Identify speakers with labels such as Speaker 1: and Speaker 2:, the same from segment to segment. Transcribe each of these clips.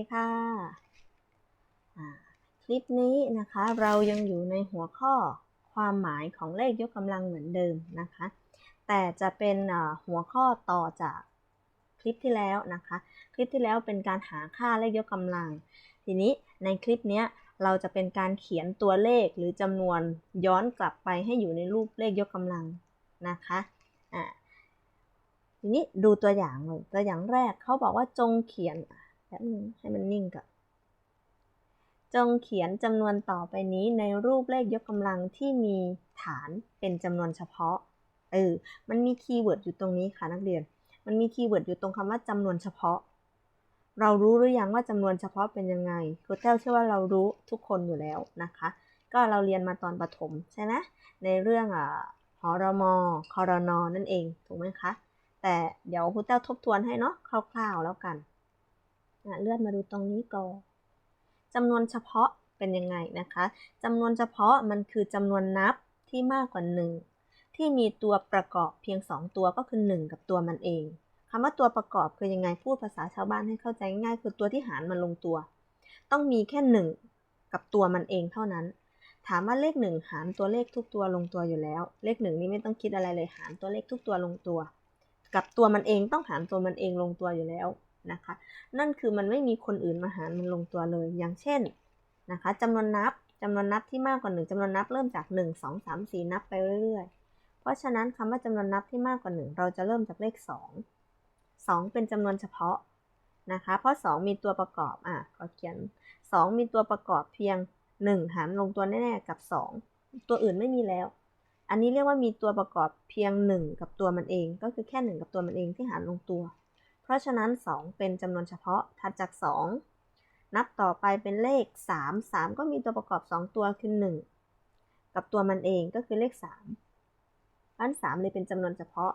Speaker 1: ดีค่ะ คลิปนี้นะคะเรายังอยู่ในหัวข้อความหมายของเลขยกกำลังเหมือนเดิมนะคะ แต่จะเป็นหัวข้อต่อจากคลิปที่แล้วนะคะ คลิปที่แล้วเป็นการหาค่าเลขยกกำลัง ทีนี้ในคลิปนี้เราจะเป็นการเขียนตัวเลขหรือจำนวนย้อนกลับไปให้อยู่ในรูปเลขยกกำลังนะคะอ่าทีนี้ดูตัวอย่างเลยตัวอย่างแรกเขาบอกว่าจงเขียน แป๊บนึงให้มันนิ่งก่อนจงเขียนจำนวนต่อไปนี้ในรูปเลขยกกำลังที่มีฐานเป็นจำนวนเฉพาะ เออ มันมีคีย์เวิร์ดอยู่ตรงนี้ค่ะนักเรียน มันมีคีย์เวิร์ดอยู่ตรงคำว่าจำนวนเฉพาะ เรารู้หรือยังว่าจำนวนเฉพาะเป็นยังไงครูแต้วเชื่อว่าเรารู้ทุกคนอยู่แล้วนะคะ ก็เราเรียนมาตอนประถมใช่ไหมในเรื่องอ่าหรมครนนั่นเอง ถูกไหมคะ แต่เดี๋ยวครูแต้วทบทวนให้เนาะคร่าวๆแล้วกัน เลื่อนมาดูตรงนี้ก่อนจำนวนเฉพาะเป็นยังไงนะคะจำนวนเฉพาะมันคือจำนวนนับที่มากกว่า 1 ที่มีตัวประกอบเพียง 2 ตัวก็คือ 1 กับตัวมันเองคำว่าตัวประกอบคือยังไงพูดภาษาชาวบ้านให้เข้าใจง่ายคือตัวที่หารมันลงตัว ต้องมีแค่ 1 กับตัวมันเองเท่านั้น ถามว่าเลข 1 หารตัวเลขทุกตัวลงตัวอยู่แล้ว เลข 1 นี่ไม่ต้องคิดอะไรเลยหารตัวเลขทุกตัวลงตัว กับตัวมันเองต้องหารตัวมันเองลงตัวอยู่แล้ว นะคะ นั่นคือมันไม่มีคนอื่นมาหารมันลงตัวเลย อย่างเช่นนะคะจำนวนนับจำนวนนับที่มากกว่า1จำนวนนับเริ่มจาก 1 2 3 4 นับไปเรื่อยๆ เพราะฉะนั้นคำว่าจำนวนนับที่มากกว่า 1 เราจะเริ่มจากเลข 2 2 เป็นจำนวนเฉพาะนะคะ เพราะ 2 มีตัวประกอบอะขอเขียน 2 มีตัวประกอบเพียง 1 หารลงตัวแน่ๆกับ 2 ตัวอื่นไม่มีแล้ว อันนี้เรียกว่ามีตัวประกอบเพียง 1 กับตัวมันเอง ก็คือแค่ 1 กับตัวมันเองที่หารลงตัว ราะฉะนั้น 2 เป็นจำนวนเฉพาะถัดจาก 2 นับต่อไปเป็นเลข 3 3 ก็มีตัวประกอบ 2 ตัวคือ 1 กับตัวมันเองก็คือเลข3อัน3เลยเป็นจำนวนเฉพาะ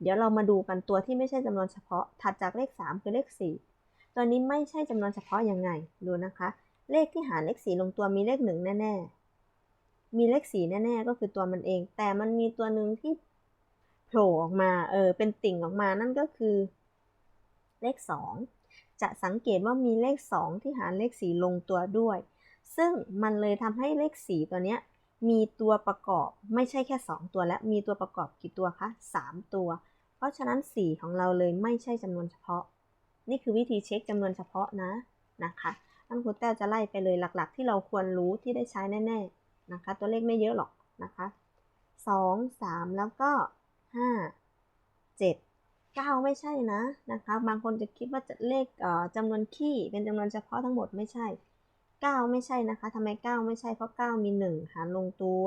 Speaker 1: เดี๋ยวเรามาดูกันตัวที่ไม่ใช่จำนวนเฉพาะ ถัดจากเลข 3 คือเลข 4 ตัวนี้ไม่ใช่จำนวนเฉพาะยังไงดูนะคะ เลขที่หารเลข 4 ลงตัวมีเลข 1 แน่ๆ มีเลข 4 แน่ๆ ก็คือตัวมันเอง แต่มันมีตัวหนึ่งที่โผล่ออกมา เออ เป็นติ่งออกมา นั่นก็คือ เลข 2 จะสังเกตว่ามีเลข 2 ที่หารเลข 4 ลงตัวด้วย ซึ่งมันเลยทำให้เลข 4 ตัวเนี้ยมีตัวประกอบไม่ใช่แค่ 2 ตัวและมีตัวประกอบกี่ตัวคะ 3 ตัว เพราะฉะนั้น 4 ของเราเลยไม่ใช่จำนวนเฉพาะ นี่คือวิธีเช็คจำนวนเฉพาะนะนะคะอันครูแต้วจะไล่ไปเลยหลักๆ ที่เราควรรู้ที่ได้ใช้แน่ๆนะคะ ตัวเลขไม่เยอะหรอกนะคะ 2 3 แล้วก็ 5 7 9 ไม่ใช่นะนะคะ บางคนจะคิดว่าจะเลขจำนวนขี้เป็นจำนวนเฉพาะทั้งหมดไม่ใช่ 9 ไม่ใช่นะคะทำไม 9 ไม่ใช่เพราะ 9 มี 1 หารลงตัว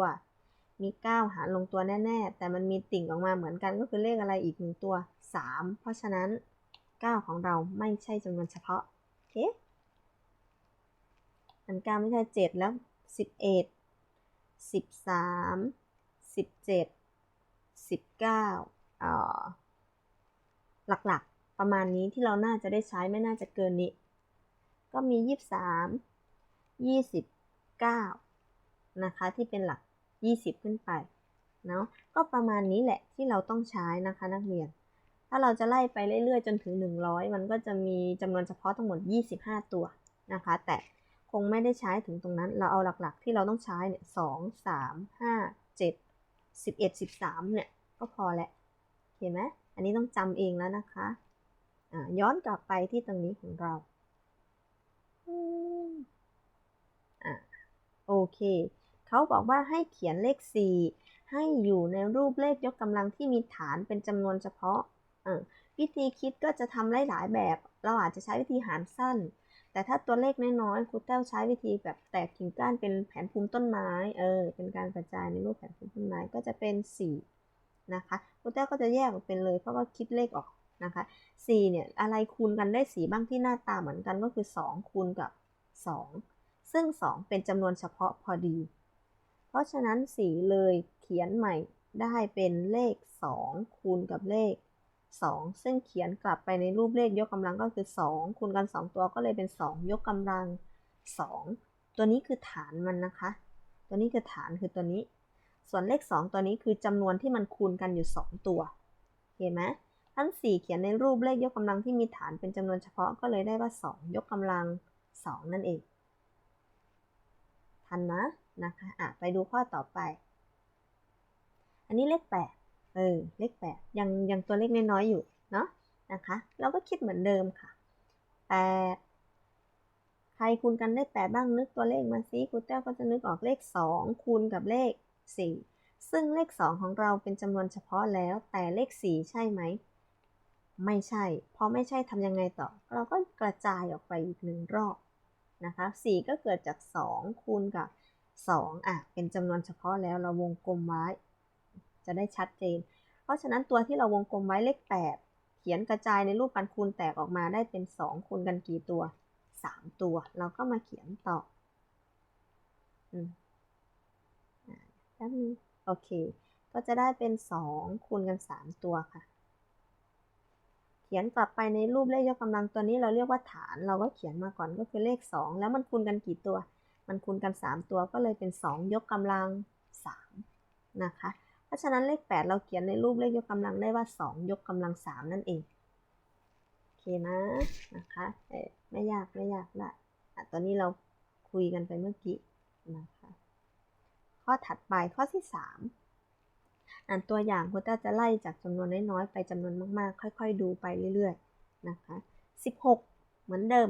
Speaker 1: มี 9 หารลงตัวแน่ๆ แต่มันมีติ่งออกมาเหมือนกันก็คือเลขอะไรอีกหนึ่งตัว 3 เพราะฉะนั้น 9 ของเราไม่ใช่จำนวนเฉพาะโอเคอัน 9 ไม่ใช่ 7 แล้ว 11 13 17 19เอ่อ หลักๆ ประมาณนี้ที่เราน่าจะได้ใช้ไม่น่าจะเกินนี้ ก็มี 23 29 นะคะ ที่เป็นหลัก 20 ขึ้นไปเนาะก็ประมาณนี้แหละที่เราต้องใช้นะคะนักเรียน ถ้าเราจะไล่ไปเรื่อยๆ จนถึง 100 มันก็จะมีจำนวนเฉพาะทั้งหมด 25 ตัวนะคะ แต่คงไม่ได้ใช้ถึงตรงนั้น เราเอาหลักๆ ที่เราต้องใช้เนี่ย2 3 5 7 11 13เนี่ย ก็พอแหละเห็นไหม อันนี้ต้องจำเองแล้วนะคะะย้อนกลับไปที่ตรงนี้ของเราอะโอเค เขาบอกว่าให้เขียนเลข 4 ให้อยู่ในรูปเลขยกกำลังที่มีฐานเป็นจำนวนเฉพาะะวิธีคิดก็จะทำหลายแบบ เราอาจจะใช้วิธีหารสั้น แต่ถ้าตัวเลขน้อยๆครูแต้วใช้วิธีแบบแตกกิ่งก้านเป็นแผนภูมิต้นไม้ เออ เป็นการกระจายในรูปแผนภูมิต้นไม้ก็จะเป็น 4 นะคะครูแต้วก็จะแยกออกเป็นเลย เพราะว่าคิดเลขออกนะคะ4เนี่ยอะไรคูณกันได้ 4 บ้างที่หน้าตาเหมือนกันก็คือ 2 คูณกับ 2 ซึ่ง 2 เป็นจำนวนเฉพาะพอดี เพราะฉะนั้น 4 เลยเขียนใหม่ได้เป็นเลข 2 คูณกับเลข 2 ซึ่งเขียนกลับไปในรูปเลขยกกำลังก็คือ 2 คูณกัน 2 ตัวก็เลยเป็น 2 ยกกำลัง 2 ตัวนี้คือฐานมันนะคะ ตัวนี้คือฐานคือตัวนี้ ส่วนเลข 2 ตัวนี้คือจำนวนที่มันคูณกันอยู่ 2 ตัวเห็นไหมทั้ง4เขียนในรูปเลขยกกำลังที่มีฐานเป็นจำนวนเฉพาะก็เลยได้ว่า 2 ยกกำลัง 2 นั่นเอง ทันนะนะคะอะไปดูข้อต่อไป อันนี้เลข 8 เออ เลข 8 ยังยังตัวเลขน้อยๆอยู่ เนาะนะคะ เราก็คิดเหมือนเดิมค่ะ 8ใครคูณกันได้ 8 บ้างนึกตัวเลขมาซิครูแต้วก็จะนึกออกเลข 2 คูณกับเลข 4 ซึ่งเลข 2 ของเราเป็นจำนวนเฉพาะแล้ว แต่เลข 4 ใช่ไหม ไม่ใช่ พอไม่ใช่ทำยังไงต่อ เราก็กระจายออกไปอีกหนึ่งรอบนะคะ4ก็เกิดจาก 2 คูณกับ 2 อะ เป็นจำนวนเฉพาะแล้วเราวงกลมไว้ จะได้ชัดเจน เพราะฉะนั้นตัวที่เราวงกลมไว้เลข 8 เขียนกระจายในรูปการคูณแตกออกมาได้เป็น 2 คูณกันกี่ตัว 3 ตัว เราก็มาเขียนต่อ อืม แป๊บนึงโอเค ก็จะได้เป็น 2 คูณกัน 3 ตัวค่ะ เขียนกลับไปในรูปเลขยกกำลังตัวนี้เราเรียกว่าฐาน เราก็เขียนมาก่อนก็คือเลข 2 แล้วมันคูณกันกี่ตัว มันคูณกัน 3 ตัวก็เลยเป็น 2 ยกกำลัง 3 นะคะ เพราะฉะนั้นเลข 8 เราเขียนในรูปเลขยกกำลังได้ว่า 2 ยกกำลัง 3 นั่นเองโอเคนะนะคะเอ๊ะไม่ยากไม่ยากละอะตอนนี้เราคุยกันไปเมื่อกี้นะคะ ข้อถัดไปข้อที่ 3 อ่านตัวอย่างคุณต้าจะไล่จากจำนวนน้อยๆไปจำนวนมากๆ ค่อย ๆ ดูไปเรื่อยๆนะคะ 16 เหมือนเดิม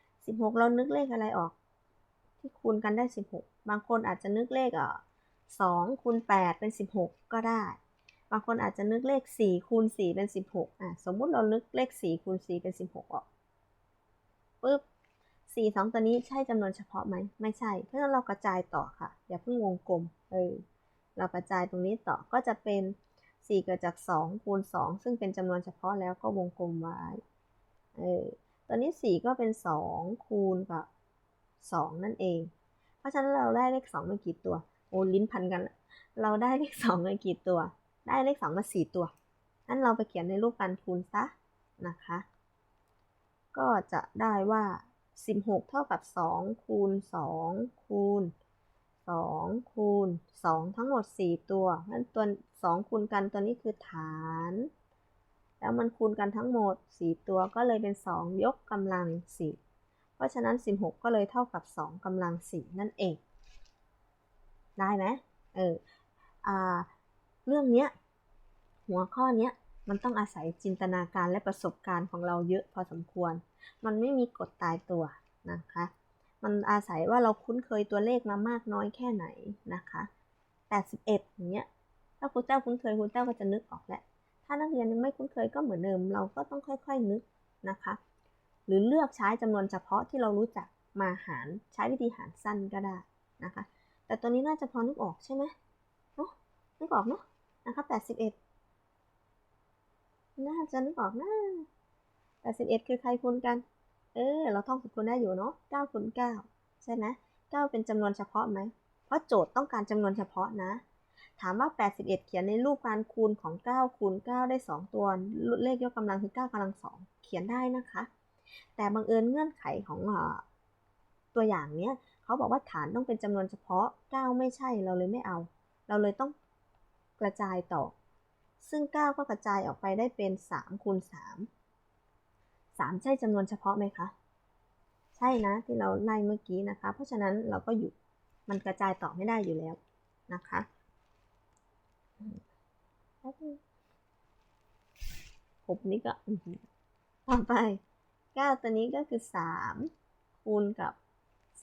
Speaker 1: 16 เรานึกเลขอะไรออก ที่คูณกันได้ 16 บางคนอาจจะนึกเลขอะ2คูณ8เป็น 16 ก็ได้ บางคนอาจจะนึกเลข 4คูณ4เป็น 16 อะ สมมุติเรานึกเลข 4คูณ4เป็น 16 ออก ปุ๊บ 4 2 ตัวนี้ใช่จำนวนเฉพาะไหม ไม่ใช่ เพราะฉะนั้นเรากระจายต่อค่ะ อย่าเพิ่งวงกลม เออ เรากระจายตรงนี้ต่อ ก็จะเป็น 4 เกิดจาก 2 คูณ 2 ซึ่งเป็นจำนวนเฉพาะแล้วก็วงกลมไว้ เออ ตัวนี้ 4 ก็เป็น 2 คูณกับ 2 นั่นเอง เพราะฉะนั้นเราได้เลข2มากี่ตัว โอ้ลิ้นพันกัน เราได้เลข2มากี่ตัว ได้เลข2มา4ตัวนั้นเราไปเขียนในรูปการคูณซะนะคะ ก็จะได้ว่า 16 เท่ากับ 2 คูณ 2 คูณ 2 คูณ 2 ทั้งหมด 4 ตัวนั้นตัว 2 คูณกันตัวนี้คือฐาน แล้วมันคูณกันทั้งหมด 4 ตัวก็เลยเป็น 2 ยกกำลัง 4 เพราะฉะนั้น 16 ก็เลยเท่ากับ 2กำลัง 4 นั่นเอง ได้ไหมเอออ่าเรื่องเนี้ยหัวข้อเนี้ย มันต้องอาศัยจินตนาการและประสบการณ์ของเราเยอะพอสมควร มันไม่มีกฎตายตัวนะคะ มันอาศัยว่าเราคุ้นเคยตัวเลขมามากน้อยแค่ไหนนะคะ81อย่างเงี้ย ถ้าคุณเจ้าคุ้นเคยคุณเจ้าก็จะนึกออกแหละ ถ้านักเรียนยังไม่คุ้นเคยก็เหมือนเดิม เราก็ต้องค่อยๆนึกนะคะ หรือเลือกใช้จำนวนเฉพาะที่เรารู้จักมาหารใช้วิธีหารสั้นก็ได้นะคะ แต่ตัวนี้น่าจะพอนึกออกใช่ไหมเนาะนึกออกเนาะนะคะ81 น่าจะนึกออกนะ81คือใครคูณกัน เออ เราท่องสูตรคูณได้อยู่เนาะ9คูณ9ใช่ไหม9เป็นจำนวนเฉพาะไหม เพราะโจทย์ต้องการจำนวนเฉพาะนะ ถามว่า 81 เขียนในรูปการคูณของ 9 คูณ 9 ได้ 2 ตัว เลขยกกำลังคือ 9กำลัง 2 เขียนได้นะคะ แต่บังเอิญเงื่อนไขของอตัวอย่างเนี้ยเขาบอกว่าฐานต้องเป็นจำนวนเฉพาะ 9 ไม่ใช่เราเลยไม่เอา เราเลยต้องกระจายต่อ ซึ่ง 9 ก็กระจายออกไปได้เป็น3คูณ3 3 ใช่จำนวนเฉพาะไหมคะ ใช่นะที่เราไล่เมื่อกี้นะคะ เพราะฉะนั้นเราก็หยุดมันกระจายต่อไม่ได้อยู่แล้วนะคะหกนี้ก็ต่อไป 9 ตัวนี้ก็คือ 3 คูณกับ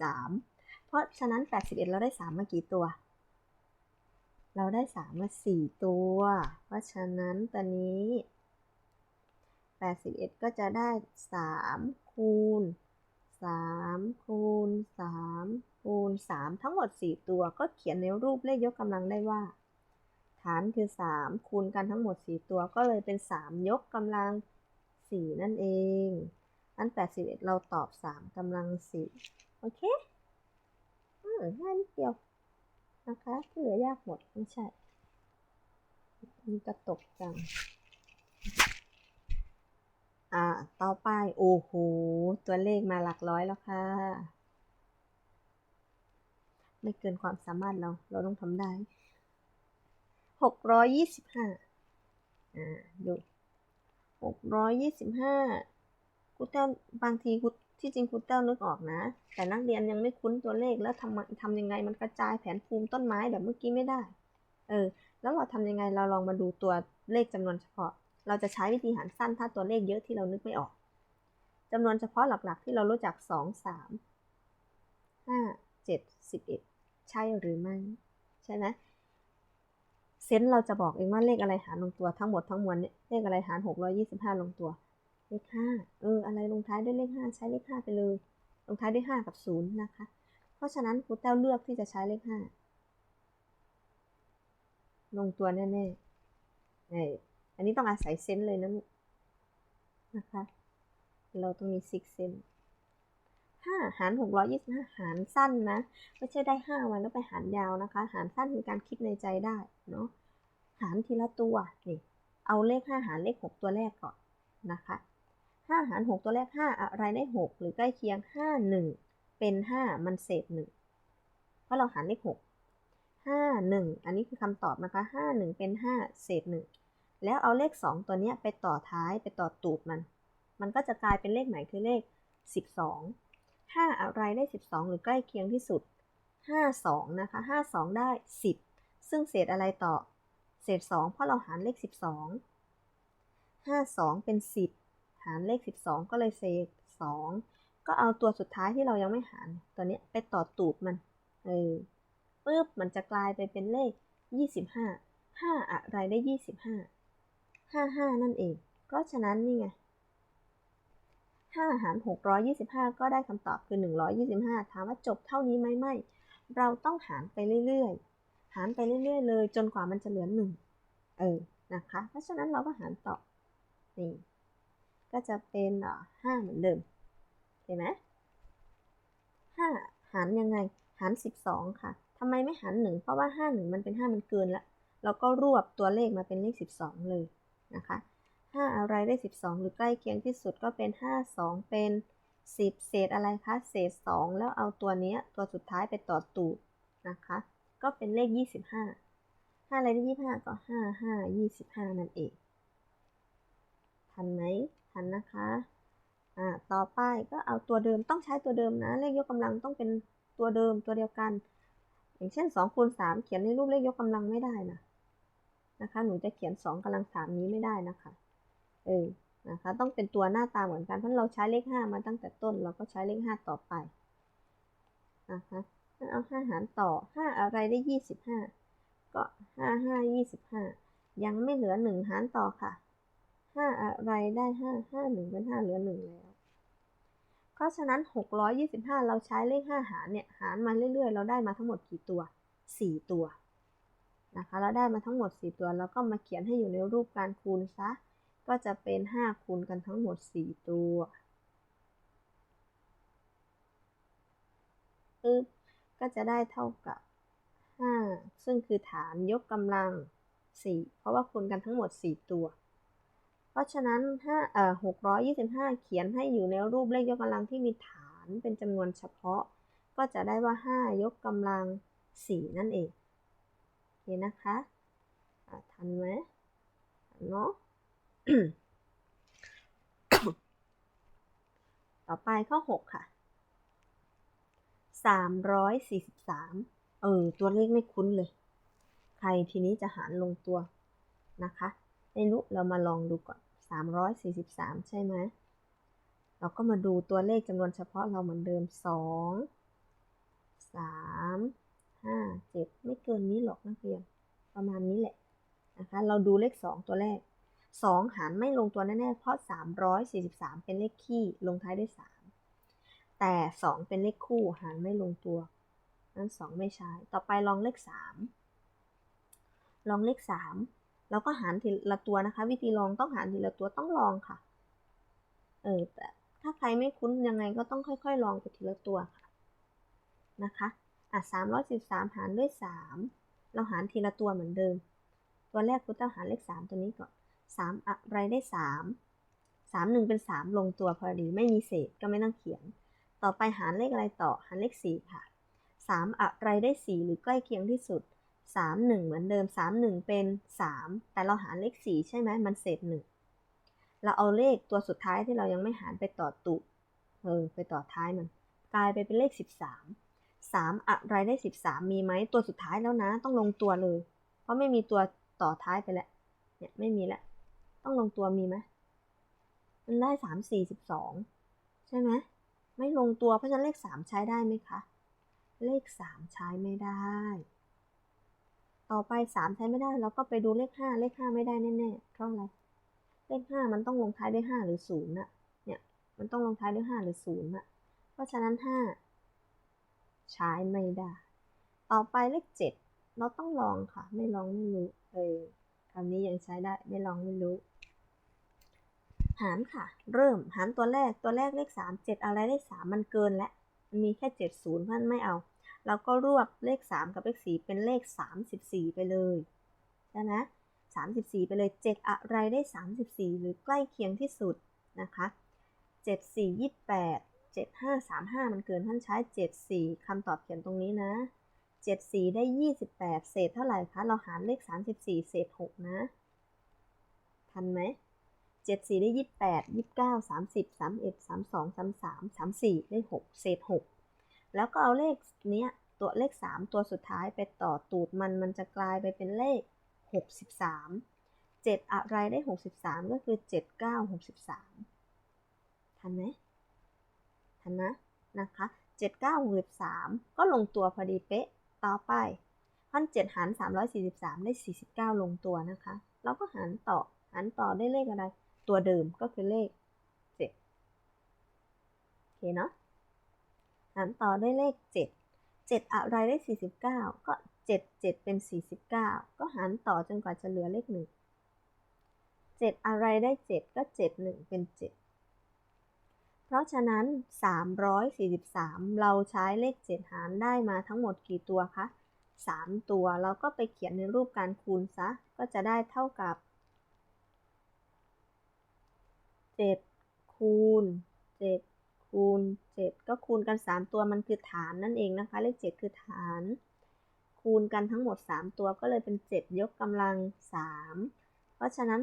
Speaker 1: 3 เพราะฉะนั้น 81 เราได้ 3 มากี่ตัว เราได้3มา4ตัว เพราะฉะนั้นตัวนี้81ก็จะได้3คูณ3คูณ3คูณ3ทั้งหมด4ตัวก็เขียนในรูปเลขยกกำลังได้ว่า ฐานคือ3คูณกันทั้งหมด4ตัวก็เลยเป็น3ยกกำลัง4นั่นเองอัน81เราตอบ3กำลัง4โอเค อืมง่ายนิดเดียว นะคะที่เหลือยากหมดไม่ใช่มีกระตกจัง อ่า ต่อไป โอ้โห ตัวเลขมาหลักร้อยแล้วค่ะ ไม่เกินความสามารถเรา เราต้องทำได้ หกร้อยยี่สิบห้าอ่า ดูหกร้อยยี่สิบห้าครูแต้วบางทีครู ที่จริงครูแต้วนึกออกนะ แต่นักเรียนยังไม่คุ้นตัวเลขแล้วทำทำยังไงมันกระจายแผนภูมิต้นไม้แบบเมื่อกี้ไม่ได้ เออ แล้วเราทำยังไงเราลองมาดูตัวเลขจำนวนเฉพาะ เราจะใช้วิธีหารสั้นถ้าตัวเลขเยอะที่เรานึกไม่ออกจำนวนเฉพาะหลักๆ ที่เรารู้จักสองสามห้าเจ็ดสิบเอ็ดใช่หรือไม่ใช่ไหมเซนส์เราจะบอกเองว่าเลขอะไรหารลงตัวทั้งหมดทั้งมวลเนี่ยเลขอะไรหารหกร้อยี่สิบห้าลงตัว เลขห้าเออ อะไรลงท้ายด้วยเลขห้าใช้เลขห้าไปเลย ลงท้ายด้วยห้ากับศูนย์นะคะ เพราะฉะนั้นครูแต้วเลือกที่จะใช้เลขห้าลงตัวแน่ๆนี่อันนี้ต้องอาศัยเซนเลยนะนะคะ เราต้องมีซิกเซนห้าหารหกร้อยี่สิบห้าหารสั้นนะ ไม่ใช่ได้ห้าวันแล้วไปหารยาวนะคะ หารสั้นคือการคิดในใจได้เนาะ หารทีละตัวนี่ เอาเลขห้าหารเลขหกตัวแรกก่อนนะคะ ห้าหารหกตัวแรกห้าอะไรได้หกหรือใกล้เคียงห้าหนึ่งเป็นห้ามันเศษหนึ่งเพราะเราหารเลขหกห้าหนึ่งอันนี้คือคำตอบนะคะห้าหนึ่งเป็นห้าเศษหนึ่งแล้วเอาเลขสองตัวนี้ไปต่อท้ายไปต่อตูดมัน มันก็จะกลายเป็นเลขใหม่คือเลขสิบสองห้าอะไรได้สิบสองหรือใกล้เคียงที่สุดห้าสองนะคะห้าสองได้สิบซึ่งเศษอะไรต่อ เศษสองเพราะเราหารเลขสิบสองห้าสองเป็นสิบ หารเลขสิบสองก็เลยเศษสองก็เอาตัวสุดท้ายที่เรายังไม่หารตัวนี้ไปต่อตูดมัน เออปุ๊บมันจะกลายไปเป็นเลขยี่สิบห้าห้าอะไรได้ยี่สิบห้าห้าห้านั่นเอง เพราะฉะนั้นนี่ไงห้าหารหกร้อยยี่สิบห้าก็ได้คำตอบคือหนึ่งร้อยยี่สิบห้าถามว่าจบเท่านี้ไหมไม่ เราต้องหารไปเรื่อยๆ หารไปเรื่อยๆ เลย จนกว่ามันจะเหลือหนึ่งเออ นะคะ เพราะฉะนั้นเราก็หารต่อนี่ ก็จะเป็นห้าเหมือนเดิมเห็นไหมห้าหารยังไง หารสิบสองค่ะทำไมไม่หารหนึ่งเพราะว่าห้าหนึ่งมันเป็นห้ามันเกินละเราก็รวบตัวเลขมาเป็นเลขสิบสองเลยนะคะห้าอะไรได้สิบสองหรือใกล้เคียงที่สุดก็เป็นห้าสองเป็นสิบเศษอะไรคะ เศษสองแล้วเอาตัวนี้ตัวสุดท้ายไปต่อตูดนะคะ ก็เป็นเลขยี่สิบห้าห้าอะไรได้ยี่ห้าก็ห้าห้ายี่สิบห้านั่นเอง ทันไหม ทันนะคะ อ่า ต่อไปก็เอาตัวเดิมต้องใช้ตัวเดิมนะ เลขยกกำลังต้องเป็นตัวเดิมตัวเดียวกัน อย่างเช่น2คูณ3เขียนในรูปเลขยกกำลังไม่ได้นะ นะคะ หนูจะเขียน2กำลัง3นี้ไม่ได้นะคะ เออ นะคะ ต้องเป็นตัวหน้าตาเหมือนกัน เพราะเราใช้เลข 5 มาตั้งแต่ต้น เราก็ใช้เลข 5 ต่อไป นะคะเอา5หารต่อ 5 อะไรได้ 25 ก็ 5 5 25 ยังไม่เหลือ 1 หารต่อค่ะ ห้าอะไรได้ห้าห้าหนึ่งเป็นห้าเหลือหนึ่งแล้ว เพราะฉะนั้นหกร้อยยี่สิบห้าเราใช้เลขห้าหารเนี่ยหารมาเรื่อยๆ เราได้มาทั้งหมดกี่ตัวสี่ตัวนะคะเราได้มาทั้งหมดสี่ตัว แล้วก็มาเขียนให้อยู่ในรูปการคูณซะ ก็จะเป็นห้าคูณกันทั้งหมดสี่ตัวอึ๊บก็จะได้เท่ากับห้าซึ่งคือฐานยกกำลังสี่เพราะว่าคูณกันทั้งหมดสี่ตัว ราะฉะนั้นถ้าเอ่อหกร้อยยี่สิบห้าเขียนให้อยู่ในรูปเลขยกกำลังที่มีฐานเป็นจำนวนเฉพาะ ก็จะได้ว่าห้ายกกำลังสี่นั่นเองโอเคนะคะทันไหมเนาะต่อไปข้อหกค่ะสามร้อยสี่สิบสามเออ ตัวเลขไม่คุ้นเลย ใครทีนี้จะหารลงตัวนะคะไม่รู้เรามาลองดูก่อน 343 ใช่ไหมเราก็มาดูตัวเลขจำนวนเฉพาะเราเหมือนเดิม 2 3 5 7 ไม่เกินนี้หรอกนักเรียน ประมาณนี้แหละนะคะ เราดูเลข 2 ตัวแรก 2 หารไม่ลงตัวแน่ๆ เพราะ 343 เป็นเลขคี่ลงท้ายด้วย 3 แต่ 2 เป็นเลขคู่หารไม่ลงตัว นั้น 2 ไม่ใช่ ต่อไปลองเลข 3 ลองเลข 3 แล้วก็หารทีละตัวนะคะ วิธีลองต้องหารทีละตัวต้องลองค่ะ เออแต่ถ้าใครไม่คุ้นยังไงก็ต้องค่อย ๆ ลองไปทีละตัวค่ะนะคะอะสามร้อยสิบสามหารด้วยสามเราหารทีละตัวเหมือนเดิม ตัวแรกคุณต้องหารเลขสามตัวนี้ก่อนสามอะไรได้สามสามหนึ่งเป็นสามลงตัวพอดีไม่มีเศษก็ไม่ต้องเขียน ต่อไปหารเลขอะไรต่อหารเลขสี่ค่ะสามอะไรได้สี่หรือใกล้เคียงที่สุด สามหนึ่งเหมือนเดิมสามหนึ่งเป็นสามแต่เราหารเลขสี่ใช่ไหมมันเศษหนึ่งเราเอาเลขตัวสุดท้ายที่เรายังไม่หารไปต่อตุเออไปต่อท้ายมัน กลายไปเป็นเลข 13 3 อะไรได้ 13 มีไหมตัวสุดท้ายแล้วนะ ต้องลงตัวเลย เพราะไม่มีตัวต่อท้ายไปแล้วเนี่ยไม่มีแล้วต้องลงตัวมีไหมมันได้ 3 4 12 ใช่ไหมไม่ลงตัวเพราะฉะนั้นเลข 3 ใช้ได้ไหมคะ เลข 3 ใช้ไม่ได้ ต่อไป 3 ใช้ไม่ได้ เราก็ไปดูเลข 5 เลข 5 ไม่ได้แน่ๆเพราะอะไร เลข 5 มันต้องลงท้ายด้วย 5 หรือ0น่ะ เนี่ย มันต้องลงท้ายด้วย 5 หรือ0น่ะ เพราะฉะนั้น 5 ใช้ไม่ได้ ต่อไปเลข 7 เราต้องลองค่ะ ไม่ลองไม่รู้ เออคำนี้ยังใช้ได้ ไม่ลองไม่รู้ หารค่ะ เริ่มหารตัวแรก ตัวแรกเลข 3 7 อะไรเลข 3 มันเกินแล้ว มีแค่ 7 0เพราะฉะนั้นไม่เอา เราก็รวบเลข 3 กับเลข 4 เป็นเลข 34 ไปเลยใช่ไหม34 ไปเลย 7 อะไรได้ 34 หรือใกล้เคียงที่สุดนะคะ7 4 28 7 5 3 5 มันเกินท่านใช้ 7 4คำตอบเขียนตรงนี้นะ 7 4 ได้ 28 เศษเท่าไหร่คะ เราหารเลข 34 เศษ 6 นะ ทันไหม7 4ได้28 29 30 31 32 33 34ได้6เศษ6 แล้วก็เอาเลขเนี้ยตัวเลข 3 ตัวสุดท้ายไปต่อตูดมันมันจะกลายไปเป็นเลข 63 7 อะไรได้ 63 ก็คือ 7 9 63 ทันไหมทันนะนะคะ 7 9 63 ก็ลงตัวพอดีเป๊ะต่อไปพันเจ็ดหาร 343 ได้ 49 ลงตัวนะคะ เราก็หารต่อ หารต่อได้เลขอะไร ตัวเดิมก็คือเลข 7 โอเคเนาะ หารต่อได้เลข 7 7 อะไรได้ 49 ก็ 7 7 เป็น 49 ก็หารต่อจนกว่าจะเหลือเลข 1 7 อะไรได้ 7 ก็ 7 1 เป็น 7 เพราะฉะนั้น 343 เราใช้เลข 7 หารได้มาทั้งหมดกี่ตัวคะ 3 ตัวเราก็ไปเขียนในรูปการคูณซะ ก็จะได้เท่ากับ 7 คูณ 7 คูณ 7 ก็คูณกัน 3 ตัวมันคือฐานนั่นเองนะคะ เลข 7 คือฐาน คูณกันทั้งหมด 3 ตัวก็เลยเป็น 7 ยกกำลัง 3 เพราะฉะนั้น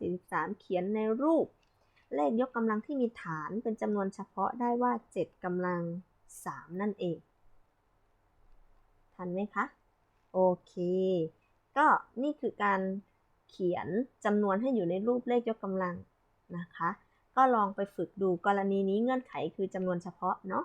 Speaker 1: 343 เขียนในรูป เลขยกกำลังที่มีฐานเป็นจำนวนเฉพาะได้ว่า 7กำลัง 3 นั่นเอง ทันไหมคะ โอเค ก็นี่คือการเขียนจำนวนให้อยู่ในรูปเลขยกกำลังนะคะ ก็ลองไปฝึกดูกรณีนี้เงื่อนไขคือจำนวนเฉพาะเนาะ